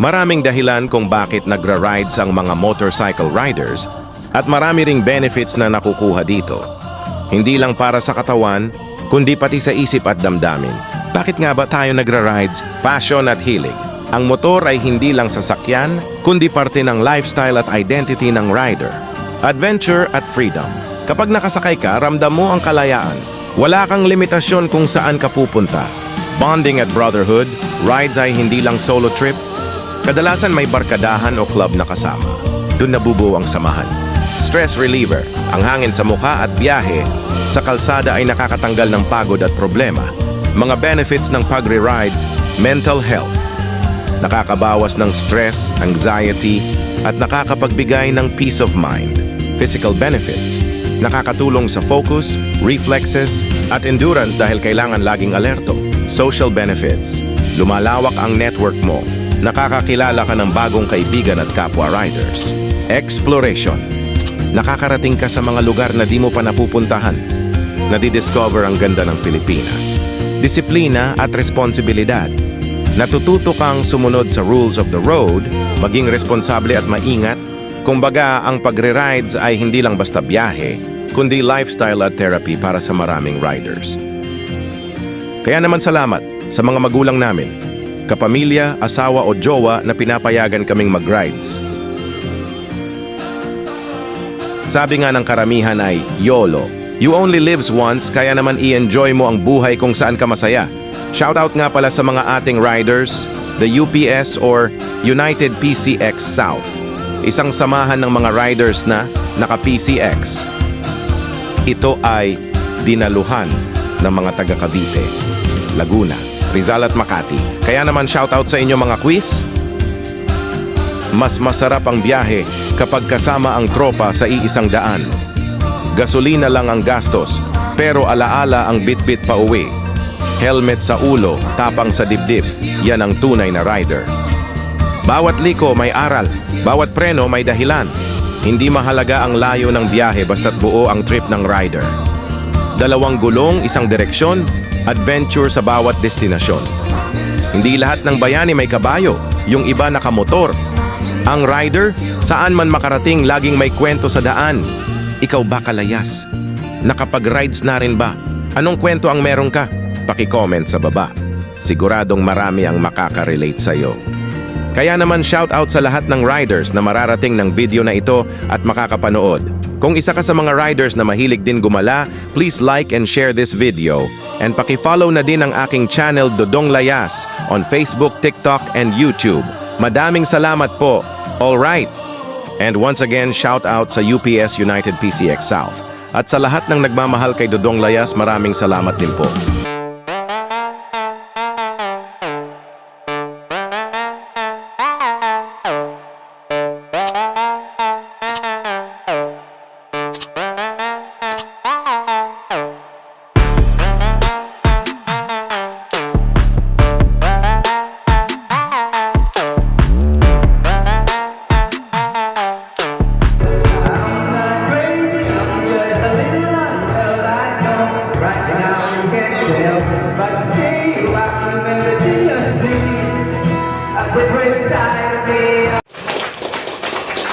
Maraming dahilan kung bakit nagra-rides ang mga motorcycle riders at marami ring benefits na nakukuha dito. Hindi lang para sa katawan, kundi pati sa isip at damdamin. Bakit nga ba tayo nagra-rides? Passion at hilig. Ang motor ay hindi lang sasakyan, kundi parte ng lifestyle at identity ng rider. Adventure at freedom. Kapag nakasakay ka, ramdam mo ang kalayaan. Wala kang limitasyon kung saan ka pupunta. Bonding at brotherhood, rides ay hindi lang solo trip, Kadalasan may barkadahan o club na kasama. Doon nabubuo ang samahan. Stress reliever, ang hangin sa mukha at biyahe sa kalsada ay nakakatanggal ng pagod at problema. Mga benefits ng pagre-rides, mental health. Nakakabawas ng stress, anxiety, at nakakapagbigay ng peace of mind. Physical benefits, nakakatulong sa focus, reflexes, at endurance dahil kailangan laging alerto. Social benefits, lumalawak ang network mo. Nakakakilala ka ng bagong kaibigan at kapwa riders. Exploration, nakakarating ka sa mga lugar na di mo pa napupuntahan. Nadidiscover ang ganda ng Pilipinas. Disiplina at responsibilidad. Natututo kang sumunod sa rules of the road, maging responsable at maingat. Kumbaga, ang pagre-rides ay hindi lang basta biyahe, kundi lifestyle at therapy para sa maraming riders. Kaya naman salamat sa mga magulang namin, kapamilya, asawa o jowa na pinapayagan kaming mag-rides. Sabi nga ng karamihan ay YOLO. You only lives once, kaya naman i-enjoy mo ang buhay kung saan ka masaya. Shoutout nga pala sa mga ating riders, the UPS or United PCX South. Isang samahan ng mga riders na naka-PCX. Ito ay dinaluhan ng mga taga Cavite, Laguna, Rizal at Makati. Kaya naman shoutout sa inyo mga quiz. Mas masarap ang biyahe kapag kasama ang tropa sa iisang daan. Gasolina lang ang gastos, pero alaala ang bitbit pa uwi. Helmet sa ulo, tapang sa dibdib, yan ang tunay na rider. Bawat liko may aral, bawat preno may dahilan. Hindi mahalaga ang layo ng biyahe basta't buo ang trip ng rider. Dalawang gulong, isang direksyon, adventure sa bawat destinasyon. Hindi lahat ng bayani may kabayo, yung iba nakamotor. Ang rider, saan man makarating laging may kwento sa daan. Ikaw ba kalayas? Nakapag-rides na rin ba? Anong kwento ang meron ka? Paki-comment sa baba. Siguradong marami ang makaka-relate sa'yo. Kaya naman shout out sa lahat ng riders na mararating ng video na ito at makakapanood. Kung isa ka sa mga riders na mahilig din gumala, please like and share this video. And paki-follow na din ang aking channel Dodong Layas on Facebook, TikTok, and YouTube. Madaming salamat po. All right. And once again, shout out sa UPS United PCX South. At sa lahat ng nagmamahal kay Dodong Layas, maraming salamat din po.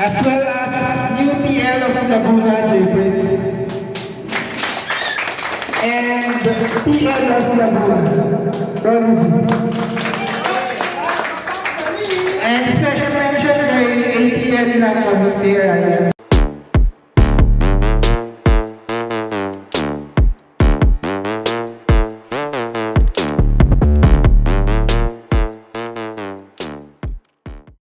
As well as UPL of Laguna, JPITS, and TL of Laguna. And special mention kay ATL na Cavite,